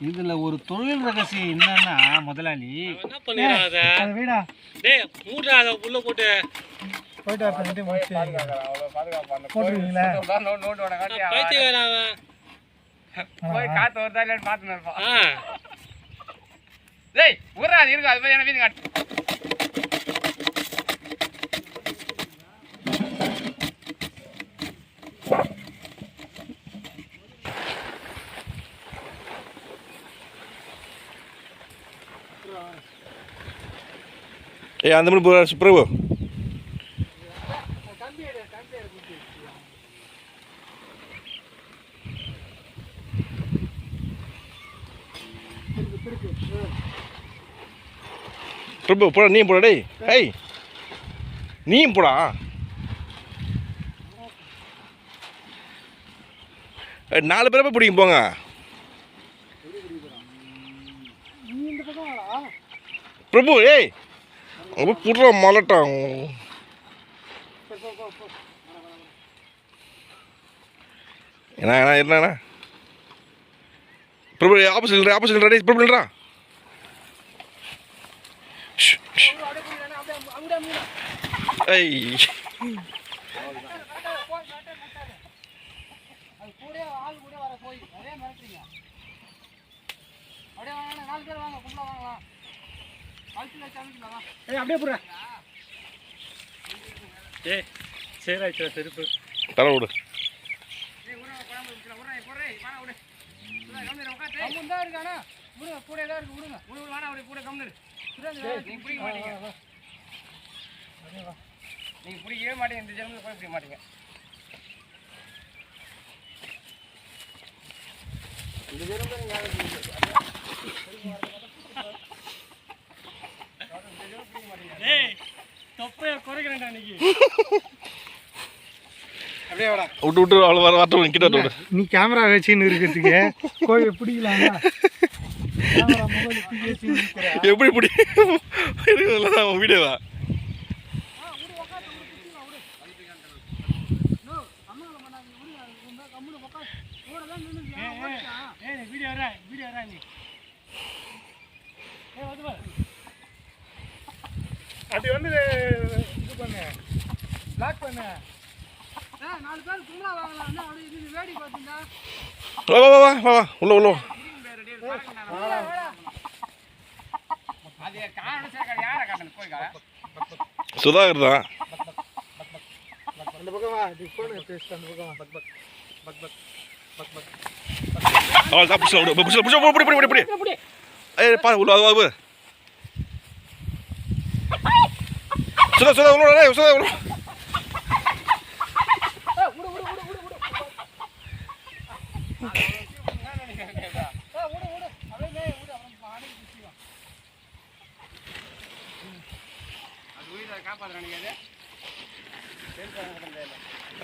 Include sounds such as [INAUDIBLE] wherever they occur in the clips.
இதுல ஒரு தொழில் ரகசியம் என்னன்னா முதலாளி என்ன அது? வீடா. டேய் மூடுறா அதை உள்ள போட்டு. போயிட்டு வரட்டு முடிச்சு போட்டுருவீங்களா? நான் பைத்தியக்காரன் அவன். போய் காத்து வருதா இல்லைன்னு பார்த்துன்னு இருப்பான். ஆ. டேய் ஊரா அது இருக்கு அது போய் என்ன வீடு காட்டு. ஏய் அந்த மாதிரி போ- பிரபு பிரபு போடா நீ போடா டேய். ஏய் நீயும் போடா நாலு பேரை போய் பிடிக்கும் போங்க. பிரபு ஏய் அங்கே புடுற மலட்டான் என்ன என்ன என்னண்ணா Prabhu opposite opposite ready Prabhu இல்லைடா அப்படியே டேய் சேராச்சு செருப்பு இருக்கானா விடுங்க கூட தான் இருக்கு விடுங்க விடு கூட. நீங்க பிடிக்க மாட்டீங்க. நீங்க பிடிக்கவே மாட்டீங்க. இந்த ஜென்மத்தில் போய் பிடிக்க மாட்டீங்க. இந்த ஜென்மத்தில் நீங்க யாரும் பிடிக்க மாட்டீங்க. டேய் தொப்பைய குறைக்கிறேன்டா இன்னைக்கு அப்படியே வாடா. விட்டு விட்டு அவ்வளோ வர வரட்டும் கிட்ட விட்டு. விடு நீ கேமரா வச்சுன்னு இருக்கிறதுக்கு பிடிக்கலாமா நிற்கிற [LAUGHS] எப்படி இருக்குதுல்ல உன் வீடியோவா ஏய் வீடியோ வரா வீடியோ வரா நீ. ஏய் வந்து பாரு அது வந்து இது பண்ணு. லாக் பண்ணு. நாலு பேர் சும்மா வாங்கலாம். என்ன அப்படியே இது வேடி பார்த்தீங்களா வா வா வா வா உள்ள உள்ள. அது சுதாகர் தான். அந்த பக்கம் வா. இது ஃபோன் பேசிட்டு அந்த பக்கம் வா. பக் பக் பக் பக் பக் பக். அவள் தான் புடிச்சு புடிச்சு புடிச்சு புடி புடி புடி புடி ஏய் பா உள்ள வா. சுதா சுதா உள்ள சுதா உள்ள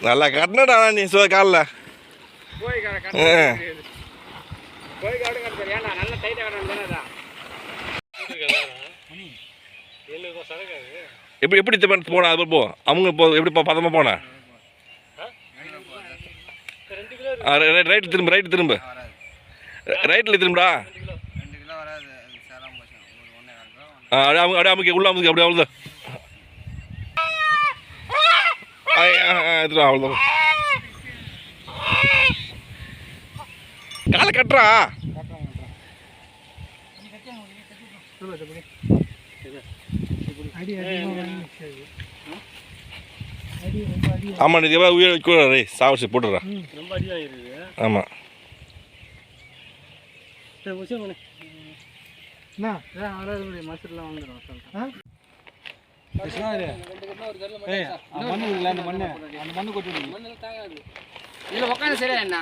நல்லா கட்டினடா நீ சுதா காலில். நல்ல டைட்டாக எப்படி எப்படி திரும்ப போனா அது போ. அவங்க போ எப்படி போ பதமா போனா? ரைட்டு திரும்ப ரைட் திரும்ப. ரைட்டில் திரும்படா. ஆ, அப்படியே அமுக்கு அப்படியே உள்ள அமுக்கு அப்படியே அவ்வளோதான் அவ்வளோதான் காலை கட்டுறா கட்டுறா. ஆமாம் நீ எவ்வளோ உயிர் வைக்கூட ரே சாவசி போட்டுடுறா. ரொம்ப அடியாக இருக்குது ஆமாம் உட்காந்து சரியாயிடா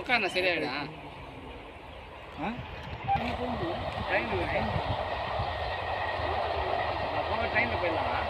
உட்காந்து சரியாயிடா tránh lửa tránh lửa bên là